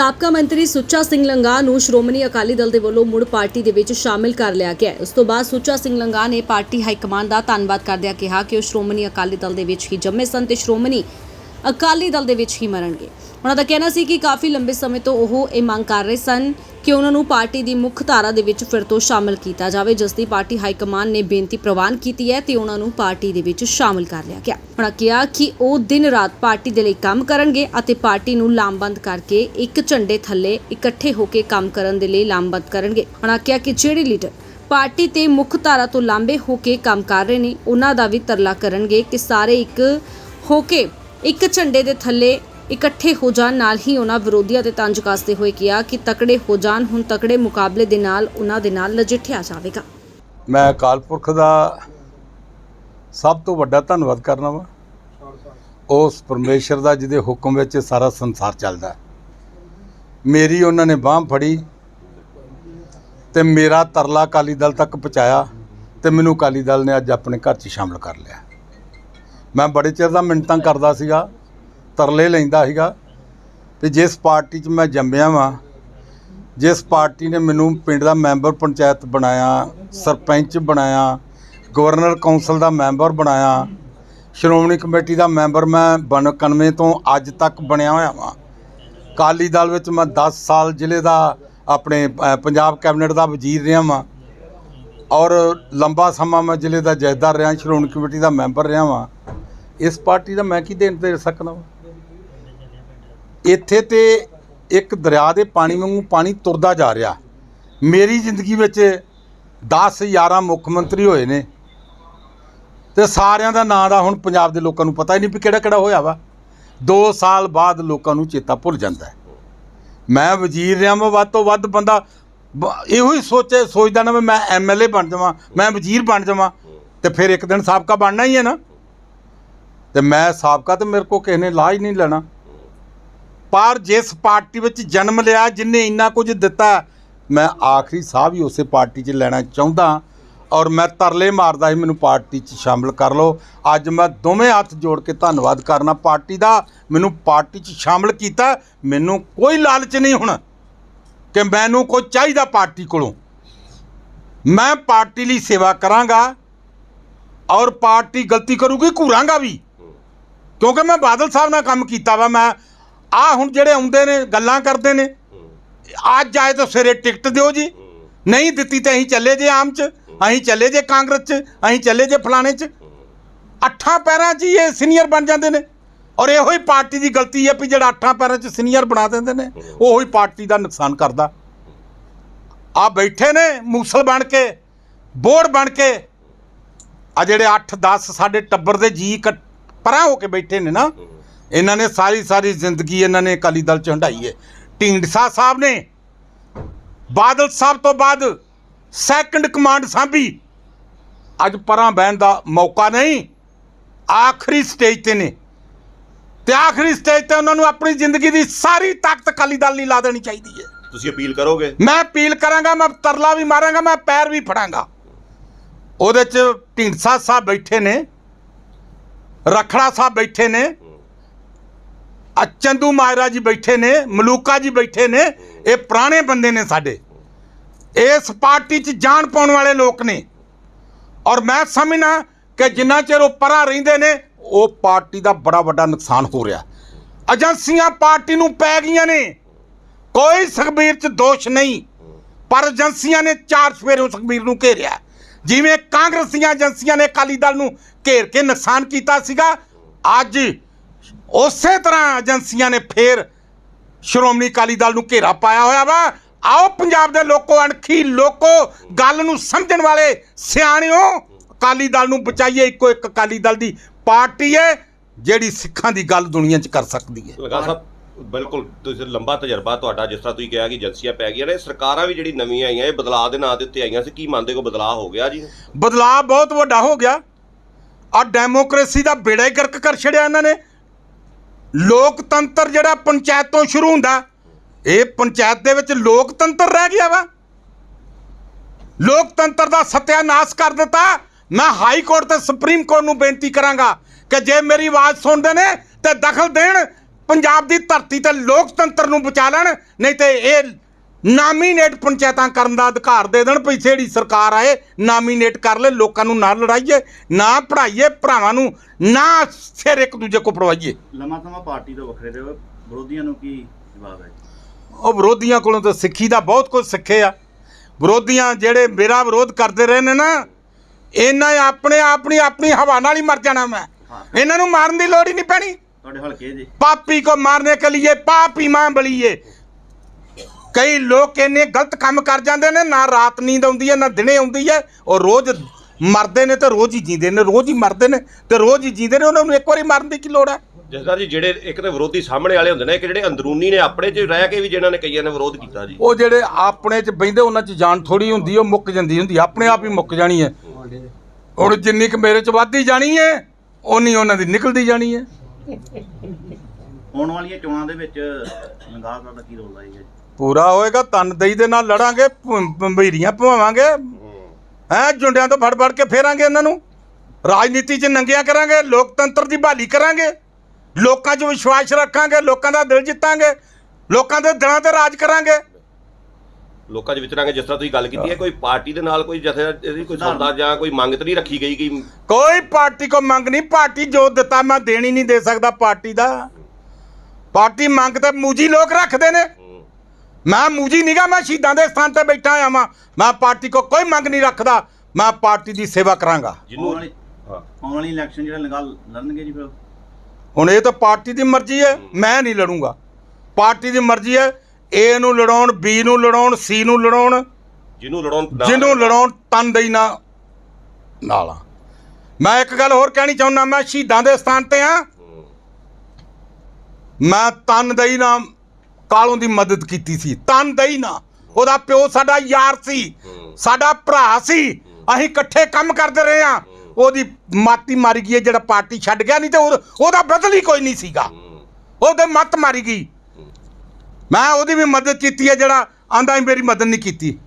ਸਾਬਕਾ ਮੰਤਰੀ ਸੁੱਚਾ ਸਿੰਘ ਲੰਗਾ ਨੂੰ ਸ਼੍ਰੋਮਣੀ ਅਕਾਲੀ ਦਲ ਦੇ ਵੱਲੋਂ ਮੁੜ ਪਾਰਟੀ ਦੇ ਵਿੱਚ ਸ਼ਾਮਿਲ ਕਰ ਲਿਆ ਗਿਆ ਉਸ ਤੋਂ ਬਾਅਦ ਸੁੱਚਾ ਸਿੰਘ ਲੰਗਾ ਨੇ ਪਾਰਟੀ ਹਾਈ ਕਮਾਂਡ ਦਾ ਧੰਨਵਾਦ ਕਰਦਿਆਂ ਕਿਹਾ ਕਿ ਉਹ ਸ਼੍ਰੋਮਣੀ ਅਕਾਲੀ ਦਲ ਦੇ ਵਿੱਚ ਹੀ ਜੰਮੇ ਸਨ ਤੇ ਸ਼੍ਰੋਮਣੀ ਅਕਾਲੀ ਦਲ ਦੇ ਵਿੱਚ ਹੀ ਮਰਨਗੇ। ਉਹਨਾਂ ਦਾ ਕਹਿਣਾ ਸੀ ਕਿ ਕਾਫੀ ਲੰਬੇ ਸਮੇਂ ਤੋਂ ਉਹ ਇਹ ਮੰਗ ਕਰ ਰਹੇ ਸਨ ਕਿ ਉਹਨਾਂ ਨੂੰ ਪਾਰਟੀ ਦੀ ਮੁੱਖ ਧਾਰਾ ਦੇ ਵਿੱਚ ਫਿਰ ਤੋਂ ਸ਼ਾਮਿਲ ਕੀਤਾ ਜਾਵੇ। ਜਿਸ ਦੀ ਪਾਰਟੀ ਹਾਈ ਕਮਾਂਡ ਨੇ ਬੇਨਤੀ ਪ੍ਰਵਾਨ ਕੀਤੀ ਹੈ ਤੇ ਉਹਨਾਂ ਨੂੰ ਪਾਰਟੀ ਦੇ ਵਿੱਚ ਸ਼ਾਮਿਲ ਕਰ ਲਿਆ ਗਿਆ। ਉਹਨਾਂ ਕਿਹਾ ਕਿ ਉਹ ਦਿਨ ਰਾਤ ਪਾਰਟੀ ਦੇ ਲਈ ਕੰਮ ਕਰਨਗੇ ਅਤੇ ਪਾਰਟੀ ਨੂੰ ਲਾਮਬੰਦ ਕਰਕੇ ਇੱਕ ਝੰਡੇ ਥੱਲੇ ਇਕੱਠੇ ਹੋ ਕੇ ਕੰਮ ਕਰਨ ਦੇ ਲਈ ਲਾਮਬੰਦ ਕਰਨਗੇ। ਉਹਨਾਂ ਕਿਹਾ ਕਿ ਜਿਹੜੇ ਲੀਡਰ ਪਾਰਟੀ ਤੇ ਮੁੱਖ ਧਾਰਾ ਤੋਂ ਲਾਂਬੇ ਹੋ ਕੇ ਕੰਮ ਕਰ ਰਹੇ ਨੇ, ਉਹਨਾਂ ਦਾ ਵੀ ਤਰਲਾ ਕਰਨਗੇ ਕਿ ਸਾਰੇ ਇੱਕ ਹੋ ਕੇ ਇੱਕ ਝੰਡੇ ਦੇ ਥੱਲੇ ਇਕੱਠੇ ਹੋ ਜਾਣ ਨਾਲ ਹੀ ਉਹਨਾਂ ਵਿਰੋਧੀਆਂ ਤੇ ਤੰਜ ਕੱਸਦੇ ਹੋਏ ਕਿਹਾ ਕਿ ਤਕੜੇ ਹੋ ਜਾਣ, ਹੁਣ ਤਕੜੇ ਮੁਕਾਬਲੇ ਦੇ ਨਾਲ ਉਹਨਾਂ ਦੇ ਨਾਲ ਨਜਿੱਠਿਆ ਜਾਵੇਗਾ। ਮੈਂ ਅਕਾਲ ਪੁਰਖ ਦਾ ਸਭ ਤੋਂ ਵੱਡਾ ਧੰਨਵਾਦ ਕਰਨਾ ਵਾ। ਉਸ ਪਰਮੇਸ਼ਰ ਦਾ ਜਿਹਦੇ ਹੁਕਮ ਵਿੱਚ ਸਾਰਾ ਸੰਸਾਰ ਚੱਲਦਾ ਮੇਰੀ ਉਹਨਾਂ ਨੇ ਬਾਹ ਫੜੀ ਤੇ ਮੇਰਾ ਤਰਲਾ ਅਕਾਲੀ ਦਲ ਤੱਕ ਪਹੁੰਚਾਇਆ ਤੇ ਮੈਨੂੰ ਅਕਾਲੀ ਦਲ ਨੇ ਅੱਜ ਆਪਣੇ ਘਰ 'ਚ ਸ਼ਾਮਲ ਕਰ ਲਿਆ। ਮੈਂ ਬੜੇ ਚਿਰ ਦਾ ਮਿੰਟਾਂ ਕਰਦਾ ਸੀਗਾ, ਤਰਲੇ ਲੈਂਦਾ ਸੀਗਾ, ਤੇ ਜਿਸ ਪਾਰਟੀ 'ਚ ਮੈਂ ਜੰਮਿਆ ਵਾਂ, ਜਿਸ ਪਾਰਟੀ ਨੇ ਮੈਨੂੰ ਪਿੰਡ ਦਾ ਮੈਂਬਰ ਪੰਚਾਇਤ ਬਣਾਇਆ, ਸਰਪੰਚ ਬਣਾਇਆ, ਗਵਰਨਰ ਕੌਂਸਲ ਦਾ ਮੈਂਬਰ ਬਣਾਇਆ, ਸ਼੍ਰੋਮਣੀ ਕਮੇਟੀ ਦਾ ਮੈਂਬਰ ਮੈਂ 91 ਤੋਂ ਅੱਜ ਤੱਕ ਬਣਿਆ ਹੋਇਆ ਵਾਂ। ਕਾਲੀ ਦਲ ਵਿੱਚ ਮੈਂ 10 ਸਾਲ ਜ਼ਿਲ੍ਹੇ ਦਾ ਆਪਣੇ ਪੰਜਾਬ ਕੈਬਨਿਟ ਦਾ ਵਜ਼ੀਰ ਰਿਹਾ ਵਾਂ, ਔਰ ਲੰਬਾ ਸਮਾਂ ਮੈਂ ਜ਼ਿਲ੍ਹੇ ਦਾ ਜੈਦਾਰ ਰਿਹਾ, ਸ਼੍ਰੋਮਣੀ ਕਮੇਟੀ ਦਾ ਮੈਂਬਰ ਰਿਹਾ ਵਾਂ। ਇਸ ਪਾਰਟੀ ਦਾ ਮੈਂ ਕੀ ਦੇਣ ਦੇ ਸਕਦਾ ਵਾਂ? ਇੱਥੇ ਤੇ ਇੱਕ ਦਰਿਆ ਦੇ ਪਾਣੀ ਵਾਂਗੂ ਪਾਣੀ ਤੁਰਦਾ ਜਾ ਰਿਹਾ। ਮੇਰੀ ਜ਼ਿੰਦਗੀ ਵਿੱਚ 10 11 ਮੁੱਖ ਮੰਤਰੀ ਹੋਏ ਨੇ। ਤੇ ਸਾਰਿਆਂ ਦਾ ਨਾਂ ਦਾ ਹੁਣ ਪੰਜਾਬ ਦੇ ਲੋਕਾਂ ਨੂੰ ਪਤਾ ਹੀ ਨਹੀਂ ਵੀ ਕਿਹੜਾ ਕਿਹੜਾ ਹੋਇਆ ਵਾ। 2 ਸਾਲ ਬਾਅਦ ਲੋਕਾਂ ਨੂੰ ਚੇਤਾ ਭੁੱਲ ਜਾਂਦਾ ਮੈਂ ਵਜ਼ੀਰ ਰਿਹਾ ਮੈਂ ਵੱਧ ਤੋਂ ਵੱਧ ਬੰਦਾ ਇਹੋ ਹੀ ਸੋਚੇ, ਸੋਚਦਾ ਨਾ ਵੀ ਮੈਂ ਐਮਐਲਏ ਬਣ ਜਾਵਾਂ, ਮੈਂ ਵਜ਼ੀਰ ਬਣ ਜਾਵਾਂ ਤੇ ਫਿਰ ਇੱਕ ਦਿਨ ਸਾਬਕਾ ਬਣਨਾ ਹੀ ਹੈ ਨਾ। ਤੇ ਮੈਂ ਸਾਬਕਾ ਤੇ ਮੇਰੇ ਕੋ ਕਿਸੇ ਨੇ ਲਾਜ ਨਹੀਂ ਲੈਣਾ। ਪਰ ਜਿਸ ਪਾਰਟੀ ਵਿੱਚ ਜਨਮ ਲਿਆ, ਜਿਨੇ ਇੰਨਾ ਕੁਝ ਦਿੱਤਾ, ਮੈਂ ਆਖਰੀ ਸਾਹ ਵੀ ਉਸੇ ਪਾਰਟੀ 'ਚ ਲੈਣਾ ਚਾਹੁੰਦਾ ਔਰ ਮੈਂ ਤਰਲੇ ਮਾਰਦਾ ਸੀ ਮੈਨੂੰ ਪਾਰਟੀ 'ਚ ਸ਼ਾਮਲ ਕਰ ਲਓ। ਅੱਜ ਮੈਂ ਦੋਵੇਂ ਹੱਥ ਜੋੜ ਕੇ ਧੰਨਵਾਦ ਕਰਨਾ। ਪਾਰਟੀ ਦਾ ਮੈਨੂੰ ਪਾਰਟੀ 'ਚ ਸ਼ਾਮਲ ਕੀਤਾ, ਮੈਨੂੰ ਕੋਈ ਲਾਲਚ ਨਹੀਂ ਹੁਣ ਕਿ ਮੈਨੂੰ ਕੋਈ ਚਾਹੀਦਾ ਪਾਰਟੀ ਕੋਲੋਂ। ਮੈਂ ਪਾਰਟੀ ਲਈ ਸੇਵਾ ਕਰਾਂਗਾ ਔਰ ਪਾਰਟੀ ਗਲਤੀ ਕਰੂਗੀ, ਘੂਰਾਂਗਾ ਵੀ। ਕਿਉਂਕਿ ਮੈਂ ਬਾਦਲ ਸਾਹਿਬ ਨਾਲ ਕੰਮ ਕੀਤਾ ਵਾ, ਮੈਂ ਆ ਹੁਣ ਜਿਹੜੇ ਆਉਂਦੇ ਨੇ, ਗੱਲਾਂ ਕਰਦੇ ਨੇ, ਅੱਜ ਆਏ ਤਾਂ ਸਵੇਰੇ ਟਿਕਟ ਦਿਓ ਜੀ। ਨਹੀਂ ਦਿੱਤੀ ਤਾਂ ਅਸੀਂ ਚੱਲੇ ਜੇ ਆਮ ਚ, ਅਸੀਂ ਚੱਲੇ ਜੇ ਕਾਂਗਰਸ ਚ, ਅਸੀਂ ਚੱਲੇ ਜੇ ਫਲਾਣੇ ਚ। ਅੱਠਾਂ ਪੈਰਾਂ 'ਚ ਹੀ ਇਹ ਸੀਨੀਅਰ ਬਣ ਜਾਂਦੇ ਨੇ। ਔਰ ਇਹੋ ਹੀ ਪਾਰਟੀ ਦੀ ਗਲਤੀ ਹੈ ਵੀ ਜਿਹੜਾ ਅੱਠਾਂ ਪੈਰਾਂ 'ਚ ਸੀਨੀਅਰ ਬਣਾ ਦਿੰਦੇ ਨੇ, ਉਹੋ ਹੀ ਪਾਰਟੀ ਦਾ ਨੁਕਸਾਨ ਕਰਦਾ। ਆ ਬੈਠੇ ਨੇ ਮੂਸਲ ਬਣ ਕੇ, ਬੋੜ ਬਣ ਕੇ। ਆ ਜਿਹੜੇ 8 10 ਸਾਡੇ ਟੱਬਰ ਦੇ ਜੀ ਇਕੱਠ- ਪਰਾਂ ਹੋ ਕੇ ਬੈਠੇ ਨੇ ਨਾ ਇਹਨਾਂ ਨੇ ਸਾਰੀ ਸਾਰੀ ਜ਼ਿੰਦਗੀ ਇਹਨਾਂ ਨੇ ਅਕਾਲੀ ਦਲ ਚ ਹੰਡਾਈ ਹੈ। ਢੀਂਡਸਾ ਸਾਹਿਬ ਨੇ ਬਾਦਲ ਸਾਹਿਬ ਤੋਂ ਬਾਅਦ ਸੈਕੰਡ ਕਮਾਂਡ ਸਾਂਭੀ। ਅੱਜ ਪਰਾਂ ਬਹਿਣ ਦਾ ਮੌਕਾ ਨਹੀਂ ਆਖਰੀ ਸਟੇਜ ਤੇ ਨੇ। ਤੇ ਆਖਰੀ ਸਟੇਜ ਤੇ ਉਹਨਾਂ ਨੂੰ ਆਪਣੀ ਜ਼ਿੰਦਗੀ ਦੀ ਸਾਰੀ ਤਾਕਤ ਅਕਾਲੀ ਦਲ ਲਈ ਲਾ ਦੇਣੀ ਚਾਹੀਦੀ ਹੈ। ਤੁਸੀਂ ਅਪੀਲ ਕਰੋਗੇ? ਮੈਂ ਅਪੀਲ ਕਰਾਂਗਾ ਮੈਂ ਤਰਲਾ ਵੀ ਮਾਰਾਂਗਾ ਮੈਂ ਪੈਰ ਵੀ ਫੜਾਂਗਾ। ਉਹਦੇ ਚ ਢੀਂਡਸਾ ਸਾਹਿਬ ਬੈਠੇ ਨੇ। ਰਖੜਾ ਸਾਹਿਬ ਬੈਠੇ ਨੇ। ਚੰਦੂ ਮਾਇਰਾ ਜੀ ਬੈਠੇ ਨੇ, ਮਲੂਕਾ ਜੀ ਬੈਠੇ ਨੇ, ਇਹ ਪੁਰਾਣੇ ਬੰਦੇ ਨੇ ਸਾਡੇ। ਇਸ ਪਾਰਟੀ 'ਚ ਜਾਣ ਪਾਉਣ ਵਾਲੇ ਲੋਕ ਨੇ। ਔਰ ਮੈਂ ਸਮਝਣਾ ਕਿ ਜਿੰਨਾ ਚਿਰ ਉਹ ਪਰਾਂ ਰਹਿੰਦੇ ਨੇ, ਉਹ ਪਾਰਟੀ ਦਾ ਬੜਾ ਵੱਡਾ ਨੁਕਸਾਨ ਹੋ ਰਿਹਾ। ਏਜੰਸੀਆਂ ਪਾਰਟੀ ਨੂੰ ਪੈ ਗਈਆਂ ਨੇ। ਕੋਈ ਸੁਖਬੀਰ 'ਚ ਦੋਸ਼ ਨਹੀਂ। ਪਰ ਏਜੰਸੀਆਂ ਨੇ ਚਾਰ ਸਵੇਰੇ ਸੁਖਬੀਰ ਨੂੰ ਘੇਰਿਆ। ਜਿਵੇਂ ਕਾਂਗਰਸੀਆਂ ਏਜੰਸੀਆਂ ਨੇ ਅਕਾਲੀ ਦਲ ਨੂੰ ਘੇਰ ਕੇ ਨੁਕਸਾਨ ਕੀਤਾ ਸੀਗਾ, ਅੱਜ ਉਸੇ ਤਰ੍ਹਾਂ ਏਜੰਸੀਆਂ ਨੇ ਫੇਰ ਸ਼੍ਰੋਮਣੀ ਅਕਾਲੀ ਦਲ ਨੂੰ ਘੇਰਾ ਪਾਇਆ ਹੋਇਆ ਵਾ। ਆਓ ਪੰਜਾਬ ਦੇ ਲੋਕੋ, ਅਣਖੀ ਲੋਕੋ, ਗੱਲ ਨੂੰ ਸਮਝਣ ਵਾਲੇ ਸਿਆਣਿਓ, ਅਕਾਲੀ ਦਲ ਨੂੰ ਬਚਾਈਏ, ਇੱਕੋ ਇੱਕ ਅਕਾਲੀ ਦਲ ਦੀ ਪਾਰਟੀ ਹੈ, ਜਿਹੜੀ ਸਿੱਖਾਂ ਦੀ ਗੱਲ ਦੁਨੀਆ 'ਚ ਕਰ ਸਕਦੀ ਹੈ। ਬਿਲਕੁਲ, ਤੁਸੀਂ ਲੰਬਾ ਤਜਰਬਾ ਤੁਹਾਡਾ, ਜਿਸ ਤਰ੍ਹਾਂ ਤੁਸੀਂ ਕਿਹਾ ਕਿ ਏਜੰਸੀਆਂ ਪੈ ਗਈਆਂ ਨੇ, ਸਰਕਾਰਾਂ ਵੀ ਜਿਹੜੀ ਨਵੀਆਂ ਆਈਆਂ, ਇਹ ਬਦਲਾਅ ਦੇ ਨਾਂ ਦੇ ਉੱਤੇ ਆਈਆਂ ਸੀ, ਕੀ ਮੰਨਦੇ ਕੋ ਬਦਲਾਅ ਹੋ ਗਿਆ ਜੀ? ਬਦਲਾਅ ਬਹੁਤ ਵੱਡਾ ਹੋ ਗਿਆ। ਆ ਡੈਮੋਕ੍ਰੇਸੀ ਦਾ ਬੇੜਾ ਹੀ ਗਰਕ ਕਰ ਛੜਿਆ ਇਹਨਾਂ ਨੇ। ਲੋਕਤੰਤਰ ਜਿਹੜਾ ਪੰਚਾਇਤ ਤੋਂ ਸ਼ੁਰੂ ਹੁੰਦਾ, ਇਹ ਪੰਚਾਇਤ ਦੇ ਵਿੱਚ ਲੋਕਤੰਤਰ ਰਹਿ ਗਿਆ ਵਾ। ਲੋਕਤੰਤਰ ਦਾ ਸਤਿਆਨਾਸ਼ ਕਰ ਦਿੱਤਾ। ਮੈਂ ਹਾਈ ਕੋਰਟ ਤੇ ਸੁਪਰੀਮ ਕੋਰਟ ਨੂੰ ਬੇਨਤੀ ਕਰਾਂਗਾ ਕਿ ਜੇ ਮੇਰੀ ਆਵਾਜ਼ ਸੁਣਦੇ ਨੇ ਤੇ ਦਖਲ ਦੇਣ ਪੰਜਾਬ ਦੀ ਧਰਤੀ ਤੇ ਲੋਕਤੰਤਰ ਨੂੰ ਬਚਾ ਲੈਣ ਨਹੀਂ ਤੇ ਇਹ ਨਾਮੀਨੇਟ ਪੰਚਾਇਤਾਂ ਕਰਨ ਦਾ ਅਧਿਕਾਰ ਦੇ ਦੇਣ ਵੀ ਜਿਹੜੀ ਸਰਕਾਰ ਆਏ ਨਾਮੀਨੇਟ ਕਰ ਲੈ ਲੋਕਾਂ ਨੂੰ ਨਾ ਲੜਾਈਏ ਨਾ ਪੜਾਈਏ ਭਰਾਵਾਂ ਨੂੰ ਨਾ ਸਿਰ ਇੱਕ ਦੂਜੇ ਕੋ ਪੜਵਾਈਏ ਲੰਮਾ ਸਮਾਂ ਪਾਰਟੀ ਤੋਂ ਵੱਖਰੇ ਰਹੇ ਵਿਰੋਧੀਆਂ ਨੂੰ ਕੀ ਜਵਾਬ ਹੈ ਉਹ ਵਿਰੋਧੀਆਂ ਕੋਲੋਂ ਤਾਂ ਸਿੱਖੀ ਦਾ ਬਹੁਤ ਕੁਝ ਸਿੱਖੇ ਆ। ਵਿਰੋਧੀਆਂ ਜਿਹੜੇ ਮੇਰਾ ਵਿਰੋਧ ਕਰਦੇ ਰਹੇ ਨੇ ਨਾ ਇਹਨਾਂ ਆਪਣੇ ਆਪਣੀ ਆਪਣੀ ਹਵਾ ਨਾਲ ਹੀ ਮਰ ਜਾਣਾ ਮੈਂ। ਇਹਨਾਂ ਨੂੰ ਮਾਰਨ ਦੀ ਲੋੜ ਹੀ ਨਹੀਂ ਪੈਣੀ। ਤੁਹਾਡੇ ਹਲਕੇ ਜੀ ਪਾਪੀ को मारने के लिए पापी मां ਬਲੀਏ ਕਈ ਲੋਕ ਇੰਨੇ ਗਲਤ ਕੰਮ ਕਰ ਜਾਂਦੇ ਨੇ ਨਾ ਰਾਤ ਨੀਂਦ ਆਉਂਦੀ ਹੈ ਨਾ ਦਿਨੇ ਆਉਂਦੀ ਹੈ ਉਹ ਰੋਜ਼ ਮਰਦੇ ਨੇ ਤੇ ਰੋਜ਼ ਹੀ ਜੀਂਦੇ ਨੇ ਰੋਜ਼ ਹੀ ਮਰਦੇ ਨੇ ਤੇ ਰੋਜ਼ ਹੀ ਜੀਂਦੇ ਨੇ ਉਹਨਾਂ ਨੂੰ ਇੱਕ ਵਾਰੀ ਮਾਰਨ ਦੀ ਕੀ ਲੋੜ ਹੈ ਜਸਦਾਰ ਜੀ ਜਿਹੜੇ ਇੱਕ ਤਾਂ ਵਿਰੋਧੀ ਸਾਹਮਣੇ ਵਾਲੇ ਹੁੰਦੇ ਨੇ ਇੱਕ ਜਿਹੜੇ ਅੰਦਰੂਨੀ ਨੇ ਆਪਣੇ 'ਚ ਰਹਿ ਕੇ ਵੀ ਜਿਨ੍ਹਾਂ ਨੇ ਕਈਆਂ ਨੇ ਵਿਰੋਧ ਕੀਤਾ ਜੀ ਉਹ ਜਿਹੜੇ ਆਪਣੇ ਚ ਬੈਂਦੇ ਉਹਨਾਂ ਚ ਜਾਨ ਥੋੜੀ ਹੁੰਦੀ ਉਹ ਮੁੱਕ ਜਾਂਦੀ ਹੁੰਦੀ ਆਪਣੇ ਆਪ ਹੀ ਮੁੱਕ ਜਾਣੀ ਹੈ ਹੁਣ ਜਿੰਨੀ ਕੁ ਮੇਰੇ ਚ ਵੱਧਦੀ ਜਾਣੀ ਹੈ ਓਨੀ ਉਹਨਾਂ ਦੀ ਨਿਕਲਦੀ ਜਾਣੀ ਹੈ ਆਉਣ ਵਾਲੀਆਂ ਚੋਣਾਂ ਦੇ ਵਿੱਚ ਲੰਗਾਹ ਦਾ ਕੀ ਰੋਲ ਆਏਗਾ ਪੂਰਾ ਹੋਏਗਾ ਤਨਦੇਹੀ ਦੇ ਨਾਲ ਲੜਾਂਗੇ ਭੰਬੀਰੀਆਂ ਪਵਾਵਾਂਗੇ ਹੈਂ, ਜੁੰਡਿਆਂ ਤੋਂ ਫੜ ਫੜ ਕੇ ਫੇਰਾਂਗੇ ਇਹਨਾਂ ਨੂੰ। ਰਾਜਨੀਤੀ 'ਚ ਨੰਗਿਆ ਕਰਾਂਗੇ, ਲੋਕਤੰਤਰ ਦੀ ਬਹਾਲੀ ਕਰਾਂਗੇ। ਲੋਕਾਂ 'ਚ ਵਿਸ਼ਵਾਸ ਰੱਖਾਂਗੇ, ਲੋਕਾਂ ਦਾ ਦਿਲ ਜਿੱਤਾਂਗੇ। ਲੋਕਾਂ ਦੇ ਦਿਲਾਂ ਤੇ ਰਾਜ ਕਰਾਂਗੇ। ਲੋਕਾਂ 'ਚ ਵਿਚਰਾਂਗੇ ਜਿਸ ਤਰ੍ਹਾਂ ਤੁਸੀਂ ਗੱਲ ਕੀਤੀ ਹੈ ਕੋਈ ਪਾਰਟੀ ਦੇ ਨਾਲ ਕੋਈ ਜਥੇ ਇਹਦੀ ਕੋਈ ਸੌਦਾ ਜਾਂ ਕੋਈ ਮੰਗ ਤਾਂ ਨਹੀਂ ਰੱਖੀ ਗਈ ਕਿ ਕੋਈ ਪਾਰਟੀ ਕੋ ਮੰਗ ਨਹੀਂ ਪਾਰਟੀ ਜੋ ਦਿੱਤਾ ਮੈਂ ਦੇਣ ਨਹੀਂ ਦੇ ਸਕਦਾ ਪਾਰਟੀ ਦਾ। ਪਾਰਟੀ ਮੰਗ ਤੇ ਮੂਜੀ ਲੋਕ ਰੱਖਦੇ ਨੇ। ਮੈਂ ਮੂਜੀ ਨਿਗਾ ਮੈਂ ਸ਼ਹੀਦਾਂ ਦੇ ਸਥਾਨ ਤੇ ਬੈਠਾ ਆ ਵਾਂ। ਮੈਂ ਪਾਰਟੀ ਕੋ ਕੋਈ ਮੰਗ ਨਹੀਂ ਰੱਖਦਾ ਮੈਂ ਪਾਰਟੀ ਦੀ ਸੇਵਾ ਕਰਾਂਗਾ। ਜਿਹਨੂੰ ਵਾਲੀ ਹਾਂ। ਆਉਣ ਵਾਲੀ ਇਲੈਕਸ਼ਨ ਜਿਹੜਾ ਲੰਗਾਹ ਲੜਨਗੇ ਜੀ ਫਿਰ ਹੁਣ ਇਹ ਤਾਂ ਪਾਰਟੀ ਦੀ ਮਰਜ਼ੀ ਹੈ। ਮੈਂ ਨਹੀਂ ਲੜੂੰਗਾ। ਪਾਰਟੀ ਦੀ ਮਰਜ਼ੀ ਹੈ ਏ ਨੂੰ ਲੜਾਉਣ ਬੀ ਨੂੰ ਲੜਾਉਣ ਸੀ ਨੂੰ ਲੜਾਉਣ। ਜਿਹਨੂੰ ਲੜਾਉਣ ਨਾ- ਜਿਹਨੂੰ ਲੜਾਉਣ। ਤਨਦੇਹੀ ਨਾ ਨਾਲ ਆ। ਮੈਂ ਇੱਕ ਗੱਲ ਹੋਰ ਕਹਿਣੀ ਚਾਹੁੰਦਾ ਮੈਂ ਸ਼ਹੀਦਾਂ ਦੇ ਸਥਾਨ ਤੇ ਆ। ਮੈਂ ਤਨਦੇਹੀ ਨਾਲ ਕਾਲੋਂ ਦੀ ਮਦਦ ਕੀਤੀ ਸੀ ਤਨਦੇਹੀ ਨਾਲ ਉਹਦਾ ਪਿਓ ਸਾਡਾ ਯਾਰ ਸੀ। ਸਾਡਾ ਭਰਾ ਸੀ। ਅਸੀਂ ਇਕੱਠੇ ਕੰਮ ਕਰਦੇ ਰਹੇ ਆ। ਉਹਦੀ ਮਾਤੀ ਮਾਰੀ ਗਈ ਹੈ ਜਿਹੜਾ ਪਾਰਟੀ ਛੱਡ ਗਿਆ ਨਹੀਂ ਤੇ ਉਹ- ਉਹਦਾ ਬਦਲ ਹੀ ਕੋਈ ਨਹੀਂ ਸੀਗਾ। ਉਹਦੇ ਮੱਤ ਮਾਰੀ ਗਈ। ਮੈਂ ਉਹਦੀ ਵੀ ਮਦਦ ਕੀਤੀ ਹੈ ਜਿਹੜਾ ਆਂਦਾ ਮੇਰੀ ਮਦਦ ਨਹੀਂ ਕੀਤੀ।